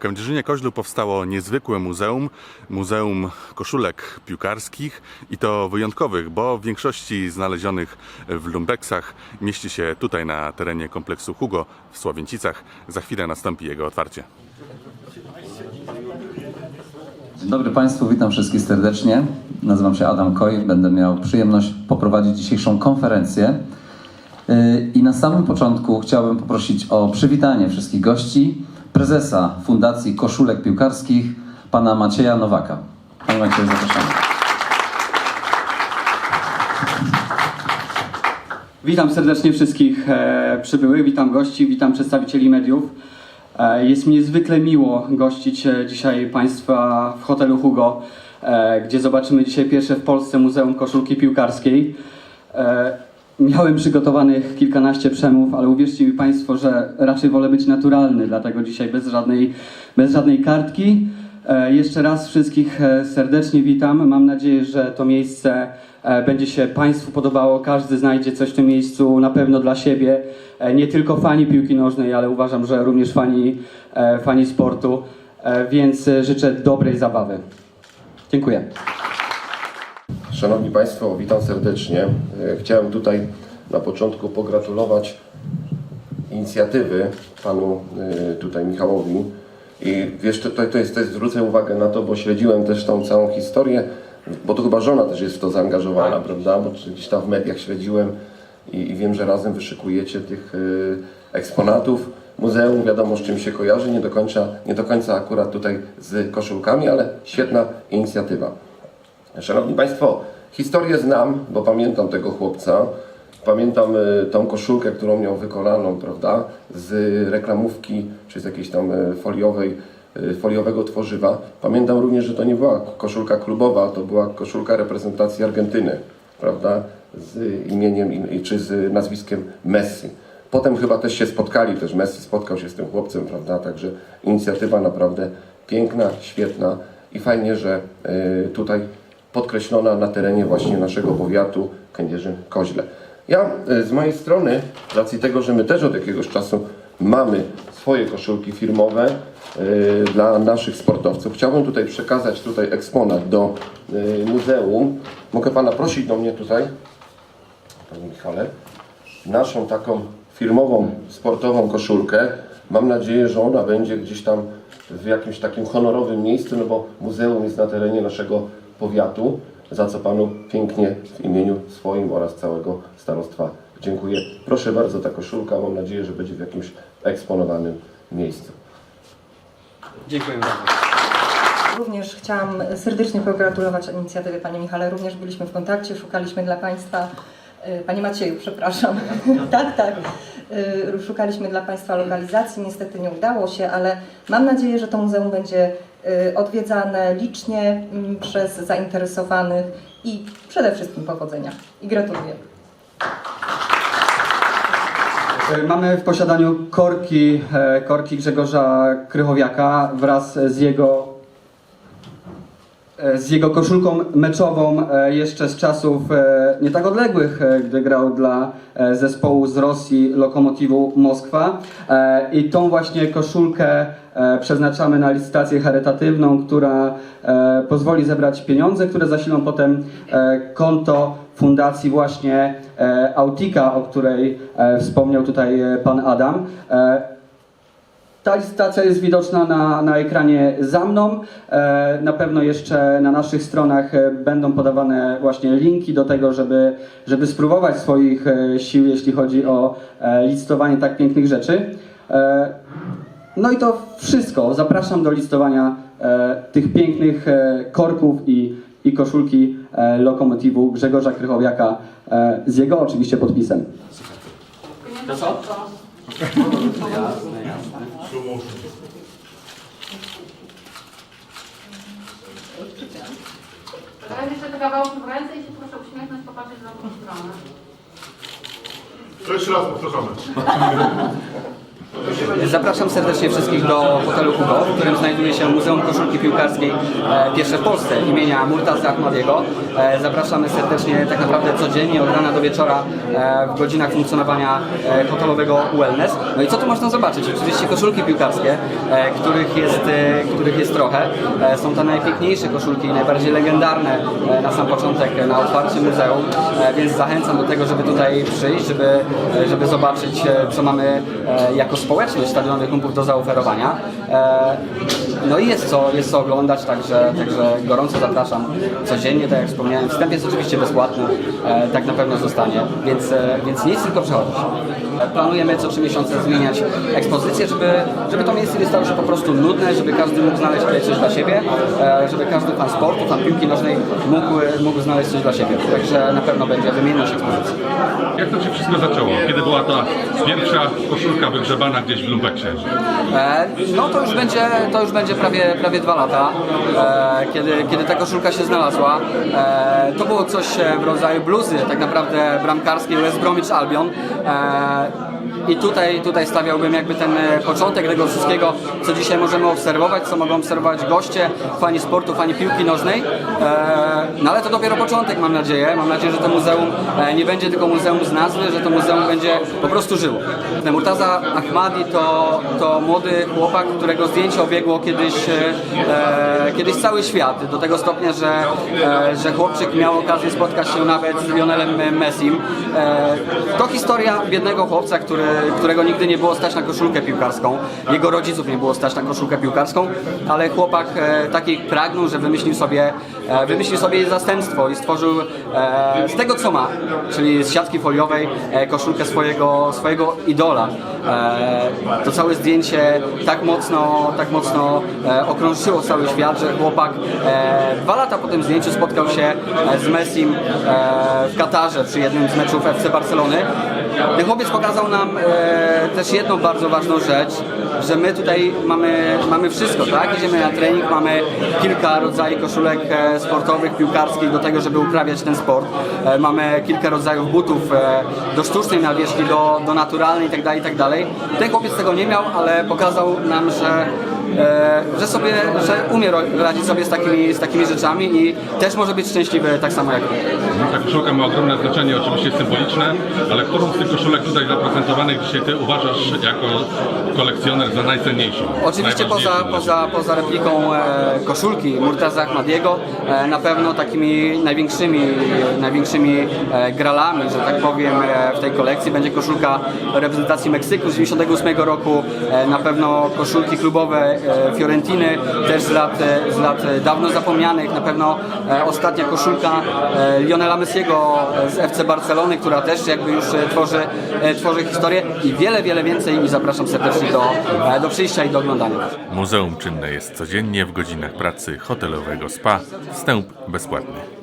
Kędzierzynie Koźlu powstało niezwykłe muzeum, Muzeum Koszulek Piłkarskich i to wyjątkowych, bo w większości znalezionych w lumpeksach mieści się tutaj na terenie kompleksu Hugo w Sławięcicach. Za chwilę nastąpi jego otwarcie. Dzień dobry Państwu, witam wszystkich serdecznie. Nazywam się Adam Koj, będę miał przyjemność poprowadzić dzisiejszą konferencję. Yy, I na samym początku chciałbym poprosić o przywitanie wszystkich gości, prezesa Fundacji Koszulek Piłkarskich, pana Macieja Nowaka. Panie Macieju, zapraszamy. Witam serdecznie wszystkich e, przybyłych, witam gości, witam przedstawicieli mediów. E, jest mi niezwykle miło gościć e, dzisiaj Państwa w hotelu Hugo, gdzie zobaczymy dzisiaj pierwsze w Polsce Muzeum Koszulki Piłkarskiej. Miałem przygotowanych kilkanaście przemów, ale uwierzcie mi Państwo, że raczej wolę być naturalny, dlatego dzisiaj bez żadnej, bez żadnej kartki. E, Jeszcze raz wszystkich e, serdecznie witam. Mam nadzieję, że to miejsce e, będzie się Państwu podobało. Każdy znajdzie coś w tym miejscu na pewno dla siebie. Nie tylko fani piłki nożnej, ale uważam, że również fani, fani sportu. Więc życzę dobrej zabawy. Dziękuję. Szanowni Państwo, witam serdecznie. E, Chciałem tutaj na początku pogratulować inicjatywy panu e, tutaj Michałowi. I wiesz, to, to, jest, to jest, zwrócę uwagę na to, bo śledziłem też tą całą historię, bo to chyba żona też jest w to zaangażowana, prawda? Bo gdzieś tam w mediach śledziłem i, i wiem, że razem wyszykujecie tych e, eksponatów. Muzeum wiadomo z czym się kojarzy, nie do końca, nie do końca akurat tutaj z koszulkami, ale świetna inicjatywa. Szanowni Państwo, historię znam, bo pamiętam tego chłopca. Pamiętam y, tą koszulkę, którą miał wykonaną, prawda, z reklamówki, czy z jakiejś tam y, foliowej, y, foliowego tworzywa. Pamiętam również, że to nie była koszulka klubowa, to była koszulka reprezentacji Argentyny, prawda, z imieniem czy z nazwiskiem Messi. Potem chyba też się spotkali, też Messi spotkał się z tym chłopcem, prawda, także inicjatywa naprawdę piękna, świetna i fajnie, że tutaj podkreślona na terenie właśnie naszego powiatu Kędzierzyn-Koźle. Ja y, z mojej strony, z racji tego, że my też od jakiegoś czasu mamy swoje koszulki firmowe y, dla naszych sportowców, chciałbym tutaj przekazać tutaj eksponat do y, muzeum. Mogę Pana prosić do mnie tutaj, Panie Michale, naszą taką firmową, sportową koszulkę. Mam nadzieję, że ona będzie gdzieś tam w jakimś takim honorowym miejscu, no bo muzeum jest na terenie naszego powiatu, za co Panu pięknie w imieniu swoim oraz całego starostwa dziękuję. Proszę bardzo, ta koszulka, mam nadzieję, że będzie w jakimś eksponowanym miejscu. Dziękuję bardzo. Również chciałam serdecznie pogratulować inicjatywy Panie Michale. Również byliśmy w kontakcie, szukaliśmy dla Państwa, y, Panie Macieju, przepraszam. tak, tak. Y, Szukaliśmy dla Państwa lokalizacji, niestety nie udało się, ale mam nadzieję, że to muzeum będzie odwiedzane licznie mm, przez zainteresowanych i przede wszystkim powodzenia. I gratuluję. E, Mamy w posiadaniu korki, e, korki Grzegorza Krychowiaka wraz z jego, e, z jego koszulką meczową jeszcze z czasów nie tak odległych, gdy grał dla zespołu z Rosji Lokomotivu Moskwa. I tą właśnie koszulkę przeznaczamy na licytację charytatywną, która e, pozwoli zebrać pieniądze, które zasilą potem e, konto fundacji właśnie e, Autika, o której e, wspomniał tutaj e, pan Adam. E, ta licytacja jest widoczna na, na ekranie za mną. E, na pewno jeszcze na naszych stronach e, będą podawane właśnie linki do tego, żeby, żeby spróbować swoich e, sił, jeśli chodzi o e, licytowanie tak pięknych rzeczy. No i to wszystko. Zapraszam do listowania e, tych pięknych e, korków i, i koszulki e, lokomotywu Grzegorza Krychowiaka e, z jego oczywiście podpisem. To co? Teraz jeszcze te kawałki w ręce i się proszę uśmiechnąć, popatrzeć na drugą stronę. To jeszcze raz powtarzamy. Zapraszam serdecznie wszystkich do hotelu Hugo, w którym znajduje się Muzeum Koszulki Piłkarskiej e, pierwsze w Polsce imienia Murtaza Ahmadiego. E, Zapraszamy serdecznie tak naprawdę codziennie od rana do wieczora e, w godzinach funkcjonowania hotelowego Wellness. No i co tu można zobaczyć? Oczywiście koszulki piłkarskie, których jest, których jest trochę. Są to najpiękniejsze koszulki, najbardziej legendarne na sam początek na otwarcie muzeum, więc zachęcam do tego, żeby tutaj przyjść, żeby, żeby zobaczyć, co mamy e, jako społeczność Stadionu Kumpów do zaoferowania. E, No i jest co, jest co oglądać, także, także gorąco zapraszam codziennie, tak jak wspomniałem. Wstęp jest oczywiście bezpłatny, e, tak na pewno zostanie, więc, e, więc nic, tylko przychodzić. Planujemy co trzy miesiące zmieniać ekspozycję, żeby, żeby to miejsce nie stało się po prostu nudne, żeby każdy mógł znaleźć tutaj coś dla siebie, żeby każdy fan sportu, fan piłki nożnej mógł, mógł znaleźć coś dla siebie. Także na pewno będzie wymienność ekspozycji. Jak to się wszystko zaczęło? Kiedy była ta pierwsza koszulka wygrzebana gdzieś w lumpeksie? E, No to już będzie, to już będzie prawie, prawie dwa lata, e, kiedy, kiedy ta koszulka się znalazła. E, to było coś w rodzaju bluzy, tak naprawdę bramkarskiej West Bromwich Albion. E, i tutaj, tutaj stawiałbym jakby ten e, początek tego wszystkiego, co dzisiaj możemy obserwować, co mogą obserwować goście, fani sportu, fani piłki nożnej. E, no ale to dopiero początek, mam nadzieję. Mam nadzieję, że to muzeum e, nie będzie tylko muzeum z nazwy, że to muzeum będzie po prostu żyło. Murtaza Ahmadi to, to młody chłopak, którego zdjęcie obiegło kiedyś, kiedyś cały świat. Do tego stopnia, że, że chłopczyk miał okazję spotkać się nawet z Lionelem Messim. To historia biednego chłopca, który, którego nigdy nie było stać na koszulkę piłkarską. Jego rodziców nie było stać na koszulkę piłkarską, ale chłopak e, taki pragnął, że wymyślił sobie, e, wymyślił sobie zastępstwo i stworzył e, z tego co ma, czyli z siatki foliowej koszulkę swojego, swojego idola. To całe zdjęcie tak mocno, tak mocno okrążyło cały świat, że chłopak dwa lata po tym zdjęciu spotkał się z Messim w Katarze przy jednym z meczów FC Barcelony. Ten chłopiec pokazał nam e, też jedną bardzo ważną rzecz, że my tutaj mamy, mamy wszystko, tak? Idziemy na trening, mamy kilka rodzajów koszulek e, sportowych, piłkarskich do tego, żeby uprawiać ten sport. E, mamy kilka rodzajów butów e, do sztucznej nawierzchni, do, do naturalnej itd., itd. Ten chłopiec tego nie miał, ale pokazał nam, że że sobie, że umie radzić sobie z takimi, z takimi rzeczami i też może być szczęśliwy tak samo jak my. Ta koszulka ma ogromne znaczenie, oczywiście symboliczne, ale którą z tych koszulek tutaj zaprezentowanych dzisiaj Ty uważasz jako kolekcjoner za najcenniejszą? Oczywiście poza, poza, poza repliką e, koszulki Murtaza Ahmadiego, e, na pewno takimi największymi, największymi e, gralami, że tak powiem, e, w tej kolekcji będzie koszulka reprezentacji Meksyku z 98 roku, e, na pewno koszulki klubowe e, Fiorentiny, też z lat, e, z lat e, dawno zapomnianych, na pewno e, ostatnia koszulka e, Lionela Messiego e, z FC Barcelony, która też jakby już e, tworzy, e, tworzy historię i wiele, wiele więcej i zapraszam serdecznie do, e, do przyjścia i do oglądania. Muzeum czynne jest codziennie w godzinach pracy hotelowego SPA. Wstęp bezpłatny.